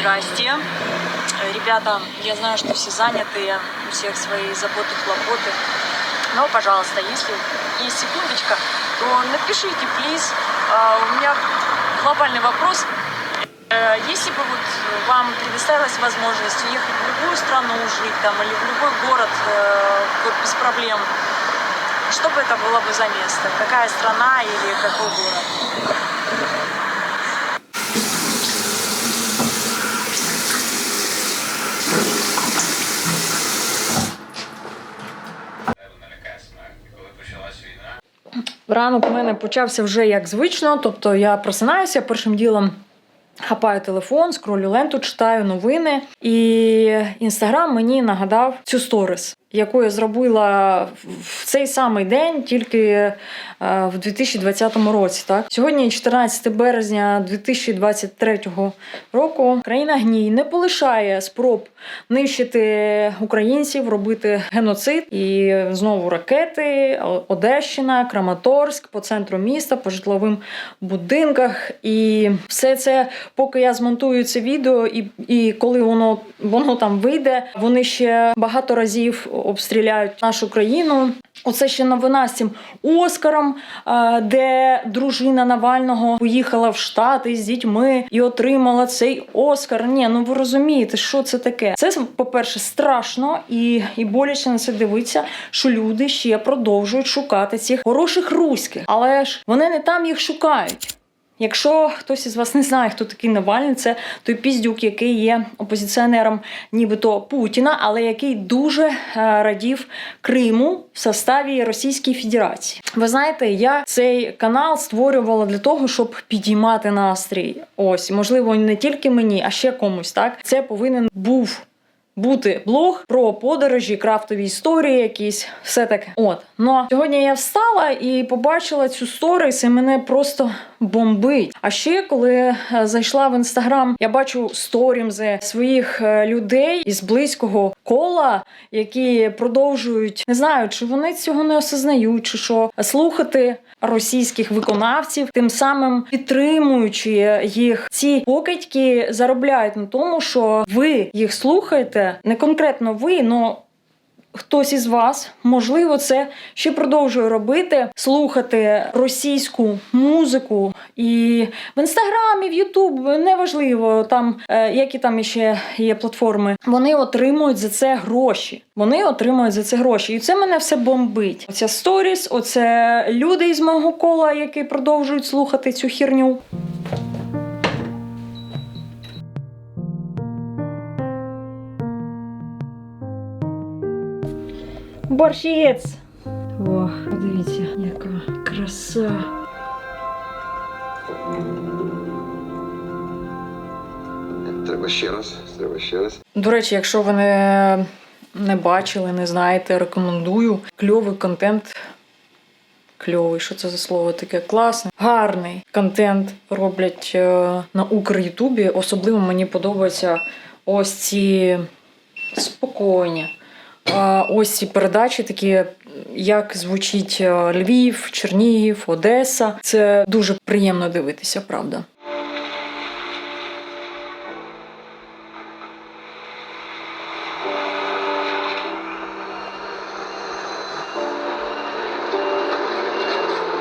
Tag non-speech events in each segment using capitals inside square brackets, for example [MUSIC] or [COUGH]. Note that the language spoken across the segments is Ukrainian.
Здрасте. Ребята, я знаю, что все занятые, у всех свои заботы, хлопоты. Но, пожалуйста, если есть секундочка, то напишите, плиз. А, У меня глобальный вопрос. Э, Если бы вот вам предоставилась возможность уехать в любую страну жить там или в любой город э, без проблем, что бы это было бы за место? Какая страна или какой город? Ранок у мене почався вже як звично, тобто я просинаюся першим ділом. Хапаю телефон, скролю ленту, читаю новини, і інстаграм мені нагадав цю сторіс, яку я зробила в цей самий день, тільки е, в 2020 році. Так сьогодні, 14 березня 2023 року, країна гній не полишає спроб нищити українців, робити геноцид і знову ракети, Одещина, Краматорськ по центру міста, по житловим будинках. І все це, поки я змонтую це відео, і, і коли воно, воно там вийде, вони ще багато разів обстріляють нашу країну. Оце ще новина з цим Оскаром, е, де дружина Навального поїхала в Штати з дітьми і отримала цей Оскар. Ні, ну ви розумієте, що це таке? Це, по-перше, страшно і, і боляче на це дивитися, що люди ще продовжують шукати цих хороших руських, але ж вони не там їх шукають. Якщо хтось із вас не знає, хто такий Навальний, це той піздюк, який є опозиціонером нібито Путіна, але який дуже е, радів Криму в составі Російської Федерації. Ви знаєте, я цей канал створювала для того, щоб підіймати настрій. Ось, можливо, не тільки мені, а ще комусь. Так, це повинен був бути блог про подорожі, крафтові історії, якісь все таке. От ну а сьогодні я встала і побачила цю сторіс, і мене просто бомбить. А ще коли е, зайшла в інстаграм, я бачу сторімзи своїх е, людей із близького кола, які продовжують не знаю, чи вони цього не осознають, чи що слухати. Російських виконавців, тим самим підтримуючи їх, ці покидьки заробляють на тому, що ви їх слухаєте, не конкретно ви, але хтось із вас, можливо, це ще продовжує робити, слухати російську музику і в інстаграмі, в Ютуб, неважливо там, е, які там ще є платформи. Вони отримують за це гроші. Вони отримують за це гроші. І це мене все бомбить. Оця сторіс, оце люди із мого кола, які продовжують слухати цю херню. Борщець! О, подивіться, яка краса. Треба ще раз, треба ще раз. До речі, якщо ви не, не бачили, не знаєте, рекомендую. Кльовий контент. Кльовий, що це за слово таке? Класний, гарний контент роблять е, на Укр-Ютубі. Особливо мені подобаються ось ці спокійні. Ось ці передачі, такі, як звучить е, Львів, Чернігів, Одеса. Це дуже приємно дивитися, правда.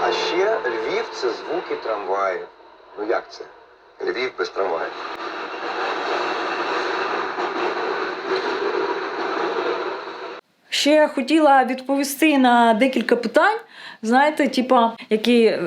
А ще Львів це звуки трамваїв. Ну як це? Львів без трамваїв. Ще хотіла відповісти на декілька питань, знаєте, типа, які е,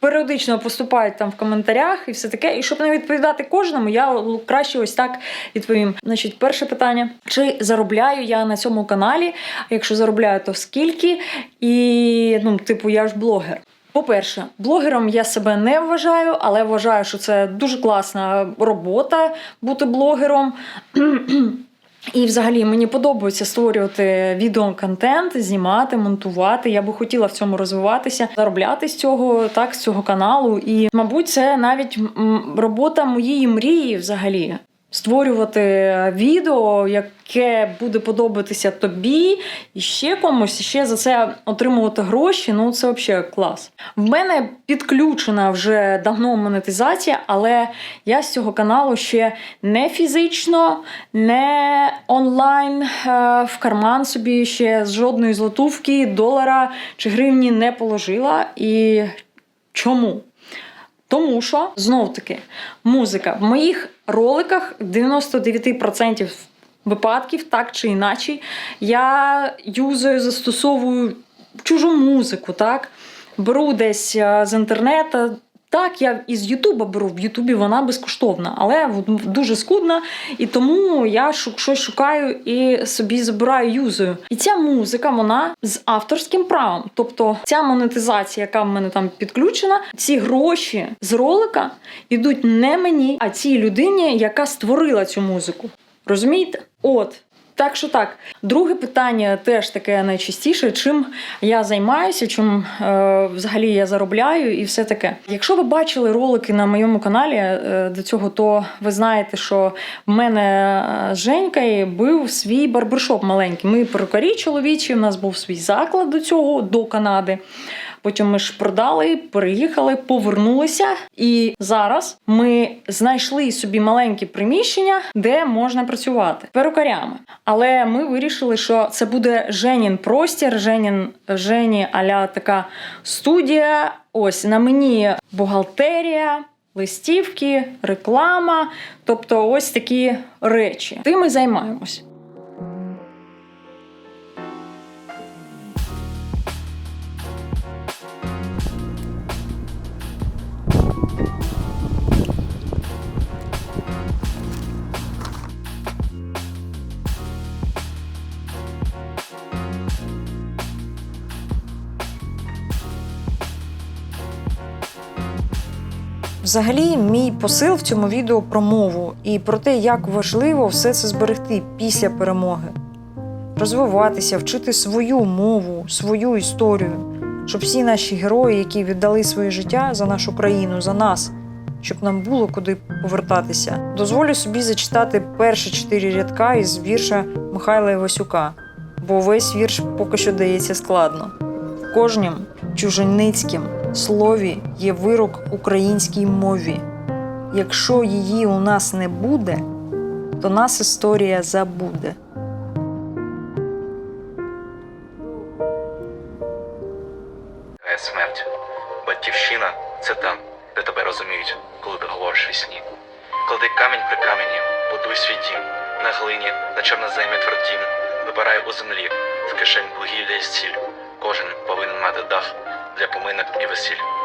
періодично поступають там в коментарях і все таке. І щоб не відповідати кожному, я краще ось так відповім. Значить, перше питання: чи заробляю я на цьому каналі? Якщо заробляю, то скільки? І ну, типу, я ж блогер. По-перше, блогером я себе не вважаю, але вважаю, що це дуже класна робота бути блогером. [CLEARS THROAT] І взагалі мені подобається створювати відеоконтент, знімати, монтувати. Я би хотіла в цьому розвиватися, заробляти з цього, так, з цього каналу. І, мабуть, це навіть робота моєї мрії взагалі. Створювати відео, яке буде подобатися тобі і ще комусь, і ще за це отримувати гроші. Ну це взагалі клас. В мене підключена вже давно монетизація, але я з цього каналу ще не фізично, не онлайн е, в карман собі ще з жодної злотувки, долара чи гривні не положила. І чому? Тому що знов таки музика в моїх роликах 99% випадків, так чи інакше, я юзаю, застосовую чужу музику, так? Беру десь е, з інтернету. Так, я із Ютуба беру, в Ютубі вона безкоштовна, але дуже скудна, і тому я щось шукаю і собі забираю юзою. І ця музика, вона з авторським правом. Тобто ця монетизація, яка в мене там підключена, ці гроші з ролика йдуть не мені, а цій людині, яка створила цю музику. Розумієте? От. Так що так. Друге питання теж таке найчастіше: чим я займаюся, чим е, взагалі я заробляю і все таке. Якщо ви бачили ролики на моєму каналі е, до цього, то ви знаєте, що в мене е, з Женькою був свій барбершоп маленький. Ми перукарі чоловічі, у нас був свій заклад до цього, до Канади. Потім ми ж продали, переїхали, повернулися. І зараз ми знайшли собі маленьке приміщення, де можна працювати перукарями. Але ми вирішили, що це буде Женін простір, Женін, Жені аля така студія. Ось на мені бухгалтерія. Листівки, реклама, тобто ось такі речі. Тим ми займаємось. Взагалі, мій посил в цьому відео про мову і про те, як важливо все це зберегти після перемоги, розвиватися, вчити свою мову, свою історію, щоб всі наші герої, які віддали своє життя за нашу країну, за нас, щоб нам було куди повертатися. Дозволю собі зачитати перші чотири рядка із вірша Михайла Івасюка, бо весь вірш поки що дається складно. Кожнім чужиницьким слові є вирок українській мові. Якщо її у нас не буде, то нас історія забуде. Смерть. Батьківщина це там, де тебе розуміють, коли ти говориш вісні. Клади камінь при камені, будуй свій дім, на глині, на чорноземі твердім, вибирай у землі, в кишень вугілля і стіль. Кожен повинен мати дах для поминок і весіль.